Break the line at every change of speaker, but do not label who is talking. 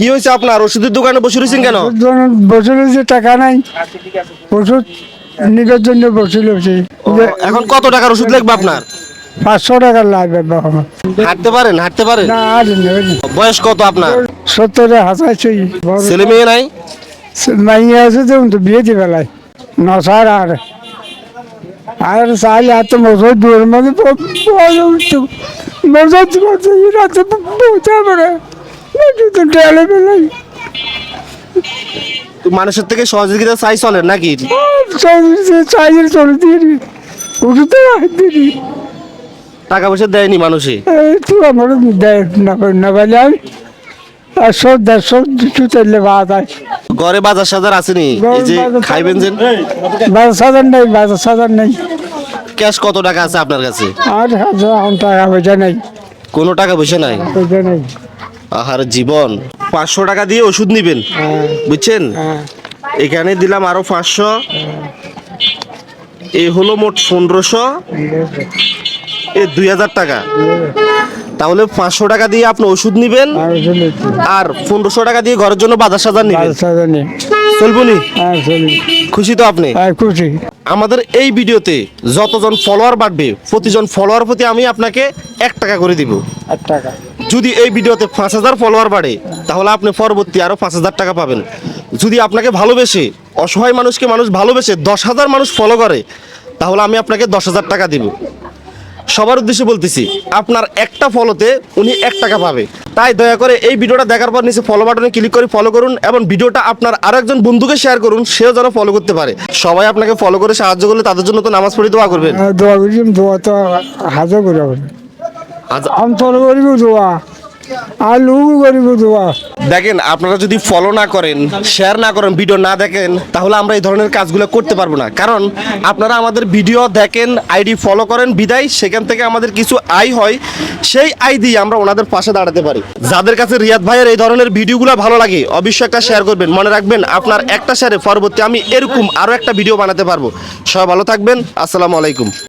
কি হয়েছে আপনার? ওষুধের দোকানে বসে রয়েছেন কেন?
বসে রয়েছে টাকা নাই। ওষুধ নিজের জন্য বসে রয়েছে।
এখন কত টাকার ওষুধ লাগবে আপনার?
পাঁচশো টাকা লাগবে
হাঁটতে পারেন হাঁটতে পারেন?
আর
বয়স কত আপনার?
সত্তরে হাসাইছে।
ছেলে মেয়ে নাই?
মাইয়া আছে তো তো বিয়ে দিবে নসার আর আর চাইলে এত মজুর দূরের মধ্যে মজুর রাতে পৌঁছা তো
তো মানুষের থেকে সহযোগিতা চাই চলেন নাকি?
চাইলে চলে দিয়ে ওষুধ
টাকা পয়সা দেয়নি মানুষে?
একটু আমার দেয় না না? পারলে আমি আর দেড়শো দুশো চাইলে বাদ আছে
ঘরে বাজার সাজার আসেনি এই যে? খাইবেন যে
বাজার সাজার নেই বাজার সাজার নেই।
ক্যাশ কত টাকা আছে আপনার কাছে?
আর এখন টাকা পয়সা নেই।
কোনো টাকা পয়সা নাই?
পয়সা নেই।
আহার জীবন। পাঁচশো টাকা দিয়ে ওষুধ নিবেন।
হ্যাঁ।
বুঝছেন?
হ্যাঁ।
এখানে দিলাম আরও পাঁচশো। এ হলো মোট পনেরোশো। এ দুই হাজার টাকা। তাহলে পাঁচশো টাকা দিয়ে আপনি ওষুধ নিবেন।
আর
পনেরোশো টাকা দিয়ে ঘরের জন্য বাজার সাজার নিবেন। চলবনি? খুশি তো আপনি?
খুশি।
আমাদের এই ভিডিওতে যতজন ফলোয়ার বাড়বে প্রতিজন ফলোয়ার প্রতি আমি আপনাকে এক টাকা করে দিব।
এক টাকা।
যদি এই ভিডিওতে পাঁচ হাজার ফলোয়ার বাড়ে, তাহলে আপনি পরবর্তী আরও পাঁচ হাজার টাকা পাবেন। যদি আপনাকে ভালোবেসে, অসহায় মানুষকে মানুষ ভালোবেসে দশ হাজার মানুষ ফলো করে, তাহলে আমি আপনাকে দশ হাজার টাকা দিব। সবার উদ্দেশ্যে বলতেছি, আপনার একটা ফলোতে উনি এক টাকা পাবে। তাই দয়া করে এই ভিডিওটা দেখার পর নিচে ফলো বাটনে ক্লিক করে ফলো করুন এবং ভিডিওটা আপনার আর একজন বন্ধুকে শেয়ার করুন, সেও যেন ফলো করতে পারে। সবাই আপনাকে ফলো করে সাহায্য করলে তাদের জন্য তো নামাজ পড়ে দোয়া করবেন।
দোয়া করি দোয়া তো হাজার করে অন্তর করিব দোয়া আর লুক করিব দোয়া
দেখেন আপনারা যদি ফলো না করেন শেয়ার না করেন ভিডিও না দেখেন তাহলে আমরা এই ধরনের কাজগুলো করতে পারব না। কারণ আপনারা আমাদের ভিডিও দেখেন আইডি ফলো করেন বিদায়। সেখান থেকে আমাদের কিছু আয় হয় সেই আয় দিয়ে আমরা ওনাদের পাশে দাঁড়াতে পারি। যাদের কাছে রিয়াদ ভাইয়ের এই ধরনের ভিডিওগুলো ভালো লাগে অবশ্যই একটা শেয়ার করবেন। মনে রাখবেন আপনার একটা শেয়ারে পরবর্তী আমি এরকম আরও একটা ভিডিও বানাতে পারব। সবাই ভালো থাকবেন আসসালামু আলাইকুম।